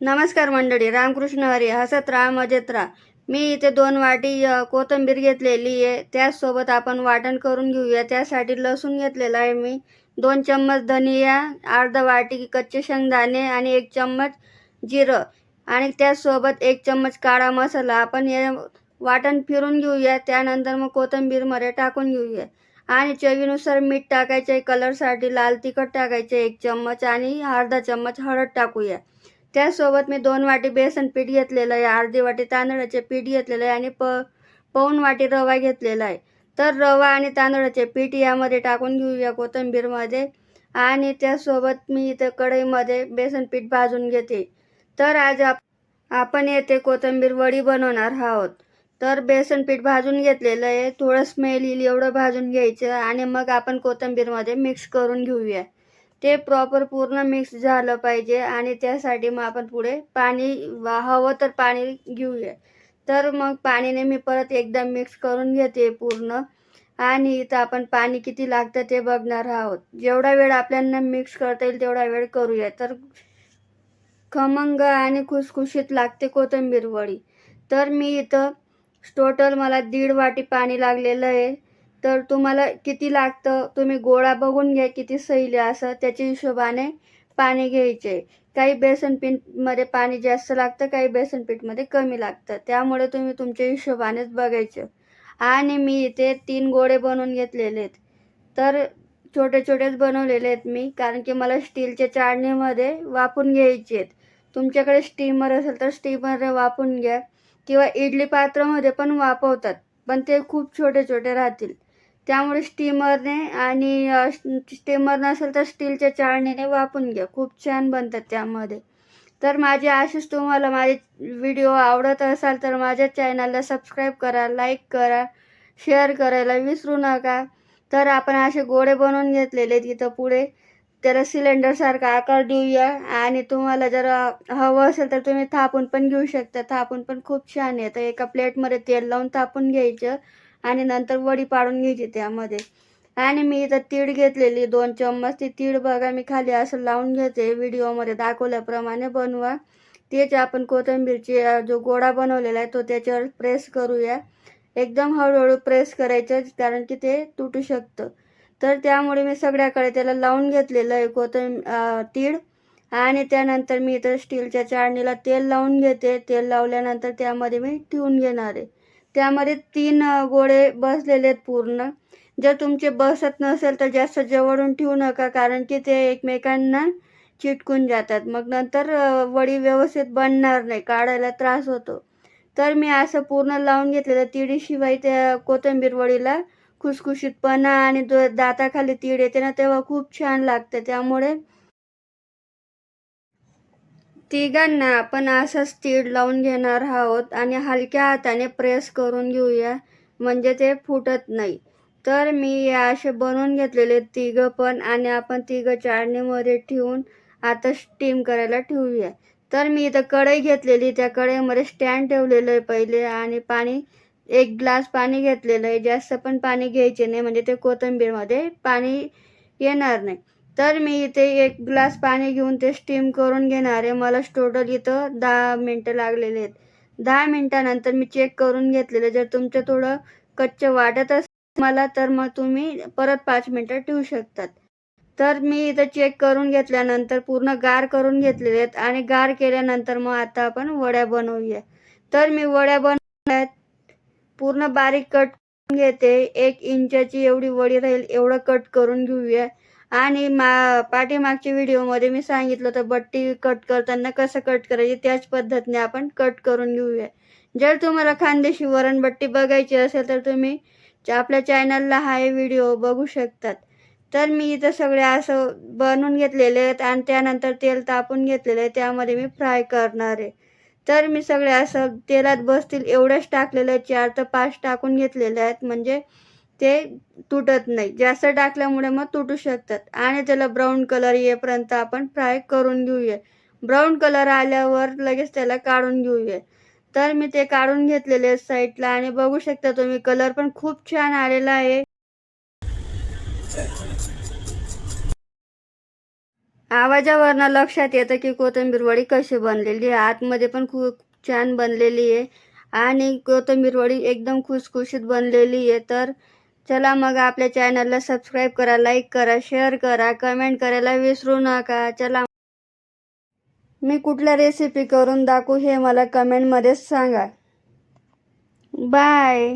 नमस्कार मंडळी रामकृष्ण हरी हसत राहा मजेत राहा. मी इथे दोन वाटी कोथिंबीर घेतलेली आहे. त्याचसोबत आपण वाटण करून घेऊया. त्यासाठी लसूण घेतलेला आहे मी. दोन चम्मच धनिया अर्धा वाटी कच्चे शेंगदाणे आणि एक चम्मच जिरं. आणि त्याचसोबत एक चम्मच काळा मसाला. आपण हे वाटण फिरून घेऊया. त्यानंतर मग कोथिंबीरमध्ये टाकून घेऊया. आणि चवीनुसार मीठ टाकायचे कलरसाठी लाल तिखट टाकायचे एक चम्मच आणि अर्धा चम्मच हळद टाकूया. त्यासोबत मी दोन वाटी बेसन पीठ घेतलेलं आहे अर्धी वाटी तांदळाचे पीठ घेतलेलं आहे आणि प पाऊण वाटी रवा घेतलेला आहे. तर रवा आणि तांदळाचे पीठ यामध्ये टाकून घेऊया कोथिंबीरमध्ये आणि त्यासोबत मी इथं कढईमध्ये बेसन पीठ भाजून घेते. तर आज आप आपण येथे कोथिंबीर वडी बनवणार आहोत. तर बेसन पीठ भाजून घेतलेलं आहे थोडं स्मेल येईल एवढं भाजून घ्यायचं आणि मग आपण कोथिंबीरमध्ये मिक्स करून घेऊया. ते प्रॉपर पूर्ण मिक्स झालं पाहिजे आणि त्यासाठी मग आपण पुढे पाणी हवं तर पाणी घेऊया. तर मग पाणीने मी परत एकदा मिक्स करून घेते पूर्ण. आणि इथं आपण पाणी किती लागतं ते बघणार आहोत. जेवढा वेळ आपल्याला मिक्स करता येईल तेवढा वेळ करूया. तर खमंग आणि खुसखुशीत लागते कोथिंबीर वडी. तर मी इथं टोटल मला दीड वाटी पाणी लागलेलं आहे. तर तुम्हाला किती लागतं? तुम्ही गोळा बघून घ्या किती सैल असं. त्याच्या हिशोबाने पाणी घ्यायचे. काही बेसन पीठमध्ये पाणी जास्त लागतं काही बेसन पीठमध्ये कमी लागतं. त्यामुळे तुम्ही तुमच्या हिशोबानेच बघायचं. आणि मी इथे तीन गोळे बनवून घेतलेले आहेत. तर छोटे छोटेच बनवलेले आहेत मी कारण की मला स्टीलच्या चाळणीमध्ये वाफून घ्यायचे आहेत. तुमच्याकडे स्टीमर असेल तर स्टीमर वाफून घ्या. किंवा इडली पात्रामध्ये पण वाफवतात पण ते खूप छोटे छोटे राहतील. त्यामुळे स्टीमरने आणि स्टीमर नसेल तर स्टीलच्या चाळणीने वापून घ्या. खूप छान बनतात त्यामध्ये. तर माझे असेच तुम्हाला माझे व्हिडिओ आवडत असाल तर माझ्या चॅनलला सबस्क्राईब करा लाईक करा शेअर करायला विसरू नका. तर आपण असे गोळे बनवून घेतलेले तिथं पुढे. त्याला सिलेंडरसारखा आकार देऊया आणि तुम्हाला जर हवं असेल तर तुम्ही थापून पण घेऊ शकता. थापून पण खूप छान आहे. तर एका प्लेटमध्ये तेल लावून थापून घ्यायचं. आणि नंतर वडी पाडून घ्यायची त्यामध्ये. आणि मी इथं तीळ घेतलेली दोन चम्मच. ती तीळ बघा मी खाली असं लावून घेते. व्हिडिओमध्ये दाखवल्याप्रमाणे बनवा. तेच आपण कोथिंबीरची जो गोडा बनवलेला आहे तो त्याच्यावर प्रेस करूया. एकदम हळूहळू प्रेस करायचं कारण की ते तुटू शकतं. तर त्यामुळे मी सगळ्याकडे त्याला लावून घेतलेलं आहे कोथिंब तीळ. आणि त्यानंतर मी इथं स्टीलच्या चाळणीला तेल लावून घेते. तेल लावल्यानंतर त्यामध्ये मी ठेवून घेणार आहे. त्यामध्ये तीन गोळे बसलेले आहेत पूर्ण. जर तुमचे बसत नसेल तर जास्त जवळून ठेवू नका कारण की ते एकमेकांना चिटकून जातात. मग नंतर वडी व्यवस्थित बनणार नाही काढायला त्रास होतो. तर मी असं पूर्ण लावून घेतलेलं तिडीशिवाय त्या कोथिंबीर वडीला खुसखुशीतपणा आणि दाताखाली तीड येते ना तेव्हा खूप छान लागते. त्यामुळे तिघांना आपण असंच तीळ लावून घेणार आहोत आणि हलक्या हाताने प्रेस करून घेऊया. म्हणजे ते फुटत नाही. तर मी असे बनवून घेतलेले तिघं पण आणि आपण तिघं चाळणीमध्ये ठेवून आता स्टीम करायला ठेवूया. तर मी इथं कढई घेतलेली त्या कढईमध्ये स्टँड ठेवलेलं आहे पहिले आणि पाणी एक ग्लास पाणी घेतलेलं आहे. जास्त पण पाणी घ्यायचे नाही म्हणजे ते कोथिंबीरमध्ये पाणी येणार नाही. तर मी इथे एक ग्लास पाणी घेऊन ते स्टीम करून घेणार आहे. मला टोटल इथं दहा मिनटं लागलेले आहेत. दहा मिनटानंतर मी चेक करून घेतलेलं. जर तुमचं थोडं कच्चं वाटत असेल मला तर मग तुम्ही परत पाच मिनटं ठेवू शकतात. तर मी इथं चेक करून घेतल्यानंतर पूर्ण गार करून घेतलेले आहेत आणि गार केल्यानंतर मग आता आपण वड्या बनवूया. तर मी वड्या बनवल्यात पूर्ण बारीक कट करून घेते. एक इंचाची एवढी वडी राहील एवढं कट करून घेऊया. आणि मा पाठीमागच्या व्हिडिओमध्ये मी सांगितलं होतं बट्टी कट करताना कसं कट करायची त्याच पद्धतीने आपण कट करून घेऊया. जर तुम्हाला खानदेशी वरणबट्टी बघायची असेल तर तुम्ही च- आपल्या चॅनलला हा व्हिडिओ बघू शकतात. तर मी इथं सगळे असं बनवून घेतलेले आहेत आणि त्यानंतर तेल तापून घेतलेलं आहे त्यामध्ये मी फ्राय करणार आहे. तर मी सगळे असं तेलात बसतील एवढंच टाकलेलं आहे चार तर पाच टाकून घेतलेले आहेत. म्हणजे ते तुटत नाही. जास्त टाकल्यामुळे मग तुटू शकतात. आणि त्याला ब्राऊन कलर येईपर्यंत आपण फ्राय करून घेऊया. ब्राऊन कलर आल्यावर लगेच त्याला काढून घेऊया. तर मी ते काढून घेतलेले साईडला आणि बघू शकता तुम्ही कलर पण खूप छान आलेला आहे. आवाजावरनं लक्षात येतं की कोथिंबीर वडी कशी बनलेली आहे. आतमध्ये पण खूप छान बनलेली आहे. आणि कोथिंबीर वडी एकदम खुसखुशीत बनलेली आहे. तर चला मग आपल्या चॅनलला सबस्क्राईब करा लाईक करा शेअर करा कमेंट करायला विसरू नका. चला. मी कुठल्या रेसिपी करून दाखवू हे मला कमेंटमध्येच सांगा. बाय